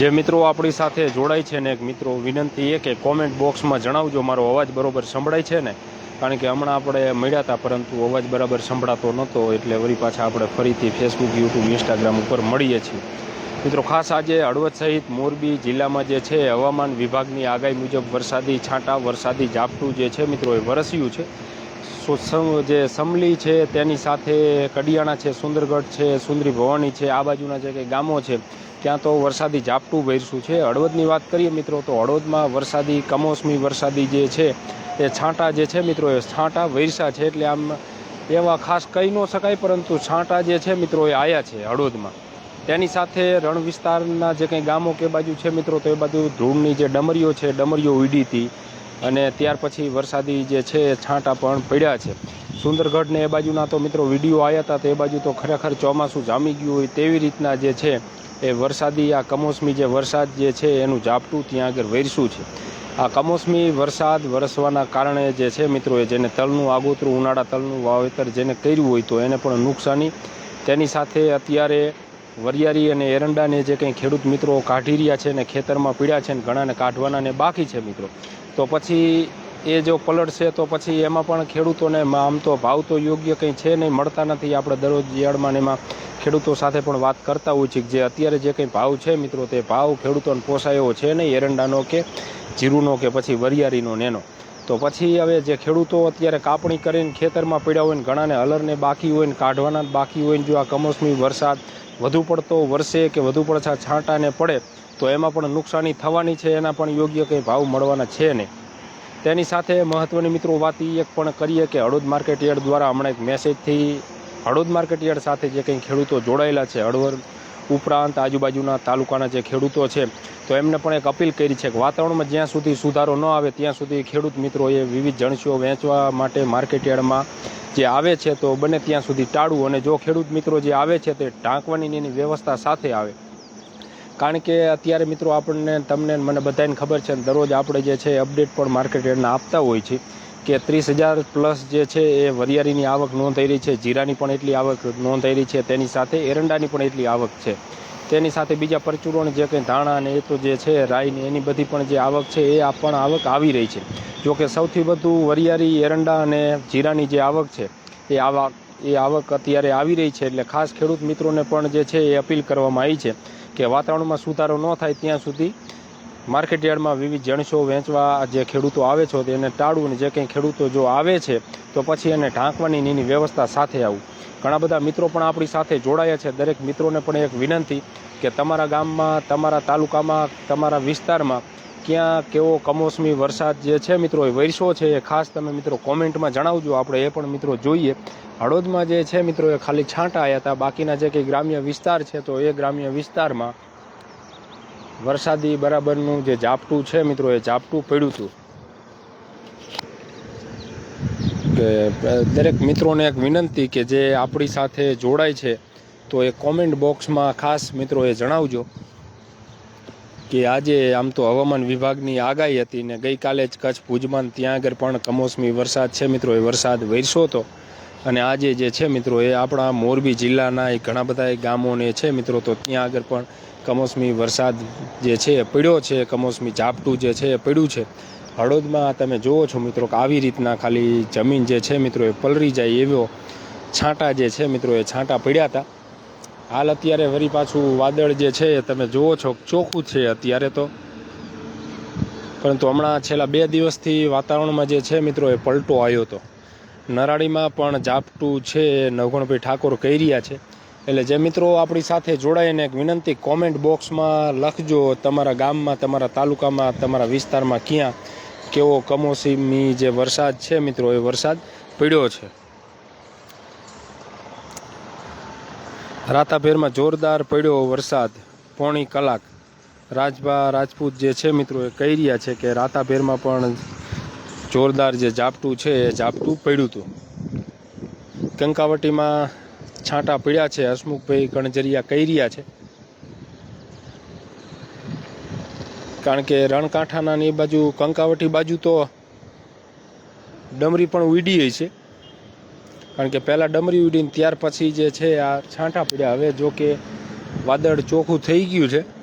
જે મિત્રો આપણી સાથે જોડાય છે ને એક મિત્રો વિનંતી એ કે કોમેન્ટ બોક્સમાં જણાવજો, મારો અવાજ બરાબર સંભળાય છે ને? કારણ કે હમણાં આપણે મળ્યા હતા, પરંતુ અવાજ બરાબર સંભળાતો નહોતો, એટલે વળી પાછા આપણે ફરીથી ફેસબુક યુટ્યુબ ઇન્સ્ટાગ્રામ ઉપર મળીએ છીએ. મિત્રો, ખાસ આજે હળવદ સહિત મોરબી જિલ્લામાં જે છે, હવામાન વિભાગની આગાહી મુજબ વરસાદી છાંટા, વરસાદી ઝાપટું જે છે, મિત્રો, એ વરસ્યું છે. જે સમલી છે, તેની સાથે કડિયાણા છે, સુંદરગઢ છે, સુંદરી ભવાની છે, આ બાજુના જે કંઈ ગામો છે ત્યાં તો વરસાદી ઝાપટું વરસ્યું છે. હળવદની વાત કરીએ મિત્રો, તો હળવદમાં વરસાદી, કમોસમી વરસાદી જે છે, એ છાંટા જે છે મિત્રો, એ છાંટા વરસા છે. એટલે આમ એવા ખાસ કહી ન શકાય, પરંતુ છાંટા જે છે મિત્રો, એ આવ્યા છે હળવદમાં. તેની સાથે રણ વિસ્તારના જે કંઈ ગામો કે બાજુ છે મિત્રો, તો એ બાજુ ધૂળની જે ડમરીઓ છે ડમરીઓ ઉડી હતી. અને ત્યાર પછી વરસાદી જે છે છાંટા પણ પડ્યા છે. સુંદરગઢ ને એ બાજુના તો મિત્રો, વીડિયો આવ્યા હતા, તો બાજુ તો ખરેખર ચોમાસું જામી ગયું હોય તેવી રીતના જે છે એ વરસાદી, આ કમોસમી જે વરસાદ જે છે એનું ઝાપટું ત્યાં આગળ વરસ્યું છે. આ કમોસમી વરસાદ વરસવાના કારણે જે છે મિત્રો, એ જેને તલનું આગોતરું, ઉનાળા તલનું વાવેતર જેને કર્યું હોય તો એને પણ નુકસાની. તેની સાથે અત્યારે વરિયાળી અને એરંડાને જે કંઈ ખેડૂત મિત્રો કાઢી રહ્યા છે ને ખેતરમાં પીડ્યા છે ને ઘણાને કાઢવાના ને બાકી છે મિત્રો. તો પછી એ જો પલળશે તો પછી એમાં પણ ખેડૂતોને આમ તો ભાવ તો યોગ્ય કંઈ છે નહીં, મળતા નથી આપણે દરરોજ યાર્ડમાં એમાં ખેડૂતો સાથે પણ વાત કરતા હોય છે કે જે અત્યારે જે કંઈ ભાવ છે મિત્રો, તે ભાવ ખેડૂતોને પોસાયો છે નહીં, એરંડાનો કે જીરુનો કે પછી વરિયાળીનો નેનો. તો પછી હવે જે ખેડૂતો અત્યારે કાપણી કરીને ખેતરમાં પડ્યા હોય ને, ઘણાને હલરને બાકી હોય ને, કાઢવાના બાકી હોય ને, જો આ કમોસમી વરસાદ વધુ પડતો વરસે કે વધુ પડતા છાંટાને પડે, તો એમાં પણ નુકસાની થવાની છે, એના પણ યોગ્ય કંઈ ભાવ મળવાના છે નહીં. તેની સાથે મહત્ત્વની મિત્રો વાત એ એક પણ કરીએ કે હળદ માર્કેટ યાર્ડ દ્વારા હમણાં એક મેસેજથી હળવદ માર્કેટ યાર્ડ સાથે જે કંઈ ખેડૂતો જોડાયેલા છે હળવદ ઉપરાંત આજુબાજુના તાલુકાના જે ખેડૂતો છે, તો એમને પણ એક અપીલ કરી છે કે વાતાવરણમાં જ્યાં સુધી સુધારો ન આવે, ત્યાં સુધી ખેડૂત મિત્રોએ વિવિધ જણસીઓ વેચવા માટે માર્કેટ યાર્ડમાં જે આવે છે, તો બને ત્યાં સુધી ટાળવું અને જો ખેડૂત મિત્રો જે આવે છે, તે ટાંકવાની એની વ્યવસ્થા સાથે આવે. કારણ કે અત્યારે મિત્રો આપણને, તમને મને બધાને ખબર છે, દરરોજ આપણે જે છે, અપડેટ પણ માર્કેટ યાર્ડના આપતા હોય છે. કે ત્રીસ હજાર પ્લસ જે છે એ વરિયાળીની આવક નોંધાઈ રહી છે. જીરાની પણ એટલી આવક નોંધાઈ રહી છે. તેની સાથે એરંડાની પણ એટલી આવક છે. તેની સાથે બીજા પરચુરોને જે કંઈ ધાણા અને એ તો જે છે રાઈને એની બધી પણ જે આવક છે એ પણ આવક આવી રહી છે. જો કે સૌથી વધુ વરિયાળી એરંડા અને જીરાની જે આવક છે એ આવક એ આવક અત્યારે આવી રહી છે એટલે ખાસ ખેડૂત મિત્રોને પણ જે છે એ અપીલ કરવામાં આવી છે કે વાતાવરણમાં સુધારો ન થાય ત્યાં સુધી માર્કેટ યાર્ડમાં વિવિધ જણસો વેચવા જે ખેડૂતો આવે છે તેને ટાળવું અને જે કંઈ ખેડૂતો જો આવે છે તો પછી એને ઢાંકવાની એની વ્યવસ્થા સાથે આવું. ઘણા બધા મિત્રો પણ આપણી સાથે જોડાયા છે. દરેક મિત્રોને પણ એક વિનંતી કે તમારા ગામમાં, તમારા તાલુકામાં, તમારા વિસ્તારમાં ક્યાં કેવો કમોસમી વરસાદ જે છે મિત્રો, એ વરસો છે એ ખાસ તમે મિત્રો કોમેન્ટમાં જણાવજો. આપણે એ પણ મિત્રો જોઈએ. હળોદમાં જે છે મિત્રો એ ખાલી છાંટા આવ્યા હતા. બાકીના જે કંઈ ગ્રામ્ય વિસ્તાર છે તો એ ગ્રામ્ય વિસ્તારમાં વરસાદી બરાબરનું જે ઝાપટું છે મિત્રો, એ ઝાપટું પડ્યું હતું. કે દરેક મિત્રોને એક વિનંતી કે જે આપણી સાથે જોડાય છે, તો એ કોમેન્ટ બોક્સમાં ખાસ મિત્રો એ જણાવજો કે આજે આમ તો હવામાન વિભાગની આગાહી હતી ને ગઈકાલે જ કચ્છ ભુજમાં ત્યાં આગળ પણ કમોસમી વરસાદ છે મિત્રો, એ વરસાદ વરસ્યો હતો. અને આજે જે છે મિત્રો, એ આપણા મોરબી જિલ્લાના એ ઘણા બધા ગામોને છે મિત્રો, તો ત્યાં આગળ પણ કમોસમી વરસાદ જે છે એ પડ્યો છે, કમોસમી ઝાપટું જે છે એ પડ્યું છે. હળોદમાં તમે જુઓ છો મિત્રો કે આવી રીતના ખાલી જમીન જે છે મિત્રો એ પલળી જાય એવો છાંટા જે છે મિત્રો એ છાંટા પડ્યા હતા. હાલ અત્યારે વરી પાછું વાદળ જે છે એ તમે જુઓ છો ચોખ્ખું છે અત્યારે તો. પરંતુ હમણાં છેલ્લા બે દિવસથી વાતાવરણમાં જે છે મિત્રો એ પલટો આવ્યો હતો. નરાળીમાં પણ ઝાપટું છે એ નવગણભાઈ ઠાકોર કહી રહ્યા છે. એટલે જે મિત્રો આપણી સાથે જોડાઈને એક વિનંતી કોમેન્ટ બોક્સમાં લખજો તમારા ગામમાં, તમારા તાલુકામાં, તમારા વિસ્તારમાં ક્યાં કેવો કમોસમી જે વરસાદ છે મિત્રો, એ વરસાદ પડ્યો છે. રાતાભેરમાં જોરદાર પડ્યો વરસાદ, પોણી કલાક. રાજભા રાજપૂત જે છે મિત્રો એ કહી રહ્યા છે કે રાતાભેરમાં પણ જોરદાર જે ઝાપટું છે, એ ઝાપટું પડ્યું હતું. કંકાવટીમાં છાંટા પીડ્યા છે, હસમુખભાઈ કણજરિયા કહી રહ્યા છે. કારણ કે રણકાંઠાના એ બાજુ, કંકાવટી બાજુ તો ડમરી પણ ઉડી છે. કારણ કે પહેલાં ડમરી ઉડીને ત્યાર પછી જે છે, આ છાંટા પડ્યા. હવે જો કે વાદળ ચોખ્ખું થઈ ગયું છે.